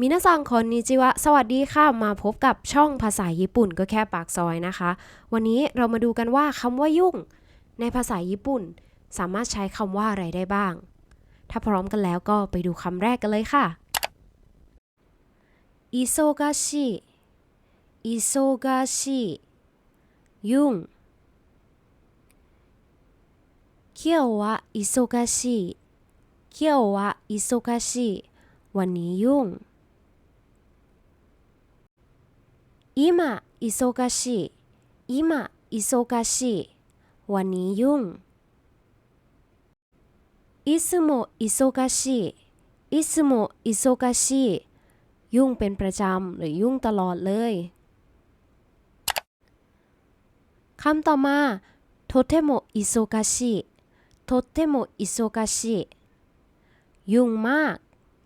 มินาซังคอนนิจิวะ สวัสดีค่ะ มาพบกับช่องภาษาญี่ปุ่นก็แค่ปากซอยนะคะ วันนี้เรามาดูกันว่าคำว่ายุ่ง ในภาษาญี่ปุ่น สามารถใช้คำว่าอะไรได้บ้าง ถ้าพร้อมกันแล้วก็ไปดูคำแรกกันเลยค่ะอิโซกาชิอิโซกาชิยุ่งเคียววะอิโซกาชิเคียววะอิโซกาชิวันนี้ยุ่ง 今忙しい今忙しいวันนี้ยุ่งいつも忙しいいつも忙しいยุ่งเป็นประจำหรือยุ่งตลอดเลยคำต่อมาとても忙しいとても忙しいยุ่งมาก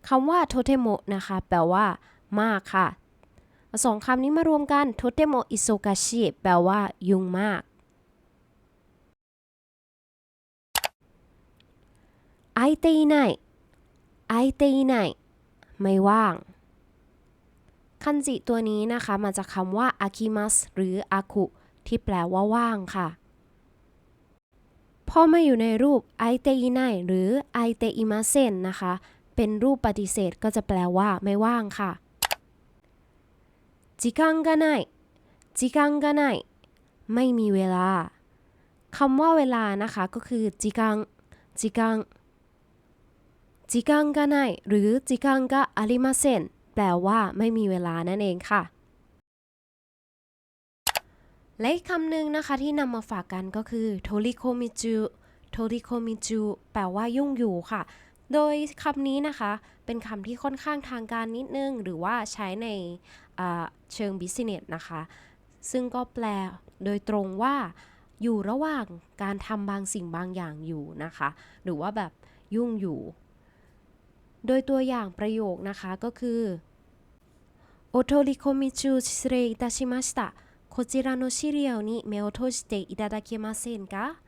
คำว่าโทเทโมนะคะ แปลว่า มากค่ะ เอาสองคำนี้มารวมกันโทเทโมอิโซกาชิแปลว่า ยุ่งมาก ไอเตอไนไอเตอไนไม่ว่าง คันจิตัวนี้นะคะมาจากคำว่าอาคิมัสหรืออาคุที่แปลว่าว่างค่ะ พอมาอยู่ในรูปไอเตอิไนหรือไอเตอิมาเซนนะคะ เป็นรูปปฏิเสธก็จะแปลว่าไม่ว่างค่ะ จิกังกะไนจิกังกะไนไม่มีเวลาคำว่าเวลานะคะก็คือจิกังจิกังจิกังกะไนหรือจิกังกะอาริมาเซนแปลว่าไม่มีเวลานั่นเองค่ะ และอีกคำหนึ่งนะคะที่นำมาฝากกันก็คือโทริโคมิจูโทริโคมิจูแปลว่ายุ่งอยู่ค่ะ โดยคำนี้นะคะ เป็นคำที่ค่อนข้างทางการนิดนึง หรือว่าใช้ในอ่าเชิงบิสเนสนะคะ ซึ่งก็แปลโดยตรงว่า อยู่ระหว่างการทำบางสิ่งบางอย่างอยู่นะคะ หรือว่าแบบยุ่งอยู่ โดยตัวอย่างประโยคนะคะก็คือโอโทริโคมิจู失礼いたしましたこちらの資料に目を閉じていただけませんか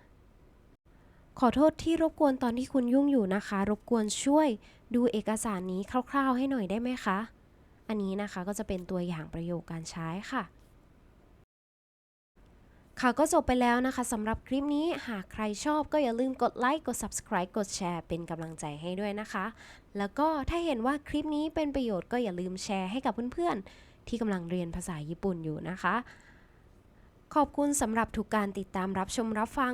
ขอโทษที่รบกวนตอนที่คุณยุ่งอยู่นะคะ รบกวนช่วยดูเอกสารนี้คร่าวๆให้หน่อยได้ไหมคะ อันนี้นะคะก็จะเป็นตัวอย่างประโยคการใช้ค่ะ ค่ะก็จบไปแล้วนะคะสำหรับคลิปนี้หากใครชอบก็อย่าลืมกดไลค์กด subscribe กดแชร์เป็นกำลังใจให้ด้วยนะคะ แล้วก็ถ้าเห็นว่าคลิปนี้เป็นประโยชน์ก็อย่าลืมแชร์ให้กับเพื่อนๆ ที่กำลังเรียนภาษาญี่ปุ่นอยู่นะคะ ขอบคุณสำหรับทุกการติดตามรับชมรับฟัง